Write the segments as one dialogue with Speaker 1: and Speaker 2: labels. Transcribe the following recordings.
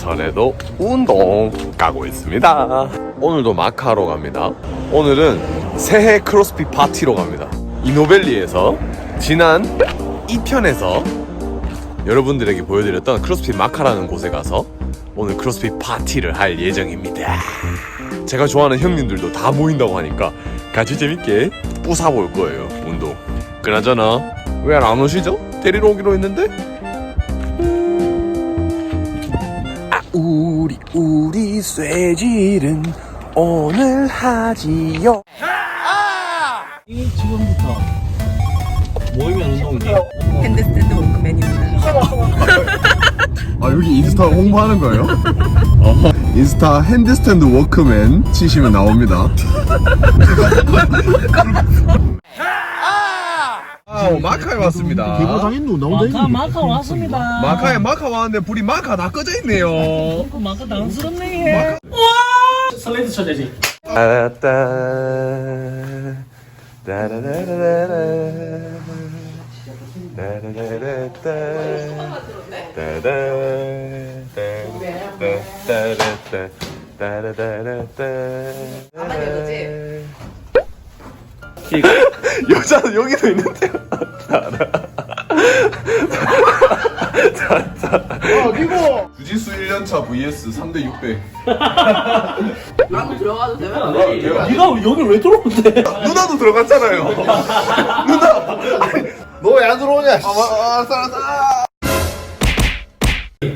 Speaker 1: 전에도 운동 가고 있습니다. 오늘도 마카로 갑니다. 오늘은 새해 크로스핏 파티로 갑니다. 이노벨리에서 지난 2편에서 여러분들에게 보여드렸던 크로스핏 마카라는 곳에 가서 오늘 크로스핏 파티를 할 예정입니다. 제가 좋아하는 형님들도 다 모인다고 하니까 같이 재밌게 부숴볼 거예요, 운동. 그나저나 왜 안 오시죠? 데리러 오기로 했는데? 아, 우리 쇠질은 오늘 하지요.
Speaker 2: 이 지금부터 모이면 운동이지.
Speaker 3: 핸드스탠드 워크 메뉴입니다.
Speaker 1: 아 여기 인스타 홍보하는 거예요? 어, 인스타 핸드스탠드 워크맨 치시면 나옵니다. 아, 마카에 왔습니다.
Speaker 4: 당했노
Speaker 2: 마카 마카 왔습니다.
Speaker 1: 마카에 마카 왔는데 불이 마카 다 꺼져 있네요.
Speaker 2: 그 마카 당스럽네. 와! 슬레이드 쳐야지.
Speaker 1: 따라따 따라라라라 따라라라따 따라따따따따따 따라따 라따 여자는 여기도 있는데요. 주짓수 1년차 vs 3대 600
Speaker 3: 한번 들어가도 되면?
Speaker 2: 네가 여기 왜 들어오는데?
Speaker 1: 누나도 들어갔잖아요. 누나.
Speaker 4: 너 왜 안 들어오냐 씨.
Speaker 1: 아, 알았어, 알았어.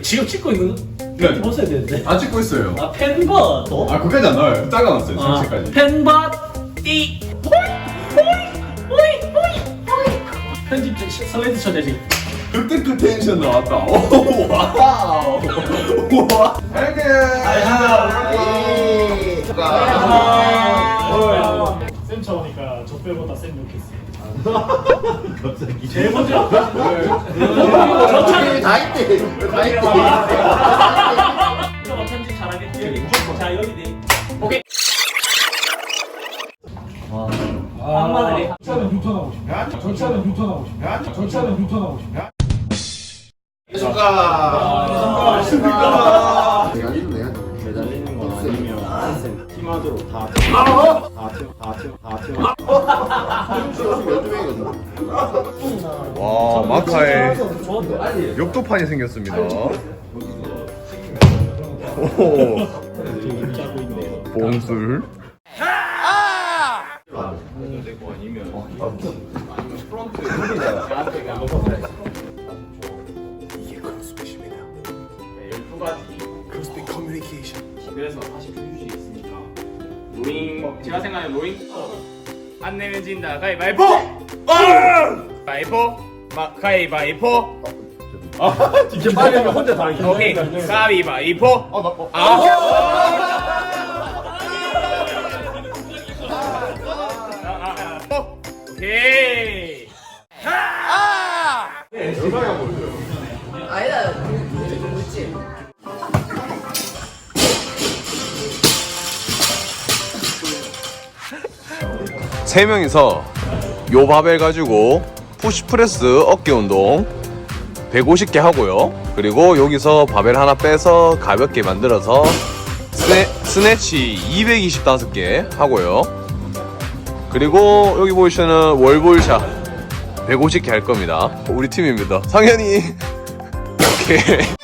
Speaker 2: 지금 찍고 있는 거?
Speaker 1: 네.
Speaker 2: 벗어야 되는데.
Speaker 1: 안 찍고 있어요.
Speaker 2: 아 펜버 또?
Speaker 1: 아, 그까지 안 나와요. 잘라놨어요,
Speaker 2: 아,
Speaker 1: 전체까지.
Speaker 2: 펜버 띠. 편집 좀 슬레이드 쳐야지.
Speaker 1: 그때 그 텐션 나왔다. 오, 와우. 우와. 알게.
Speaker 5: 쌤 차오니까 저 빼보다 쌤 욕했어요. 갑자기 제일 먼저
Speaker 2: 저 차는
Speaker 4: 다 있대 다 있대
Speaker 5: 저 차는 유턴하고 싶냐? 저 차는 유턴하고 싶냐?
Speaker 4: 내가. 이름 내가. 매달리는 건 아니면 팀하드로 다
Speaker 1: 와, 마카에 욕도판이 생겼습니다. 오. 봉술. 이게 크로스핏입니다. 크로스핏 커뮤니케이션.
Speaker 6: 집에서 하실 휴지 있으니까. 로잉 제가 생각하는 로잉? 안 내면 진다. 가위바위보! 가위바위보? 마 가위바위보?
Speaker 2: 진짜 빨리 하면 혼자 다 이겨.
Speaker 6: 오케이. 가위바위보? 아 아,
Speaker 1: 세 명이서 요 바벨 가지고 푸시프레스 어깨 운동 150개 하고요. 그리고 여기서 바벨 하나 빼서 가볍게 만들어서 스네, 스네치 225개 하고요. 그리고 여기 보시는 월볼샷 150개 할 겁니다. 우리 팀입니다. 상현이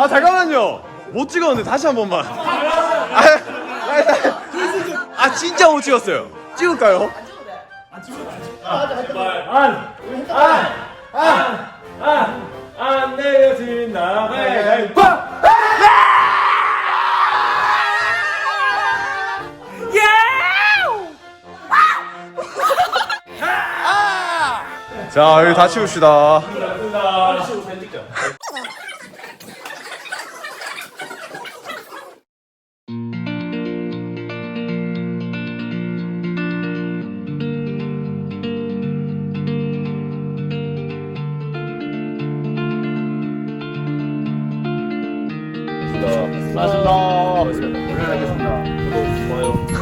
Speaker 1: 아! 아 잠깐만요 못 찍었는데 다시 한 번만 아, 아, 아 진짜 못 찍었어요 찍을까요?
Speaker 4: 안 내려진다 가위바위보
Speaker 1: 자 여기 다 치웁시다